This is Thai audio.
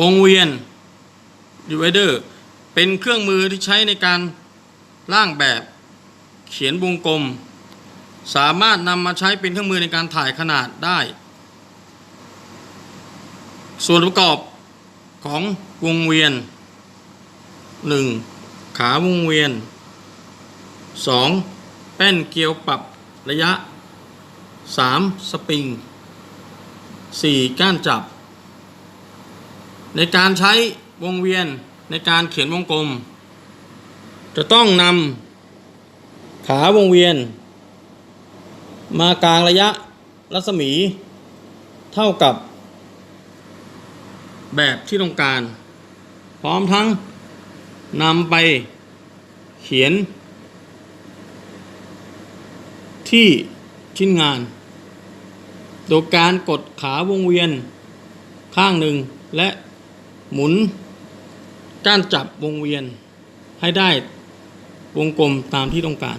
วงเวียน divider เป็นเครื่องมือที่ใช้ในการร่างแบบ เขียนวงกลม สามารถนำมาใช้เป็นเครื่องมือในการถ่ายขนาดได้ ส่วนประกอบของวงเวียน 1. ขาวงเวียน 2. แป้นเกลียวปรับระยะ 3. สปริง 4. ก้านจับ ในการใช้วงเวียนในการเขียนวงกลม จะต้องนำขาวงเวียน มากลางระยะรัศมี เท่ากับ แบบที่ต้องการ พร้อมทั้งนำไปเขียน ที่ชิ้นงาน โดยการกดขาวงเวียนข้างหนึ่งและ หมุน ก้านจับวงเวียนให้ได้วงกลมตามที่ต้องการ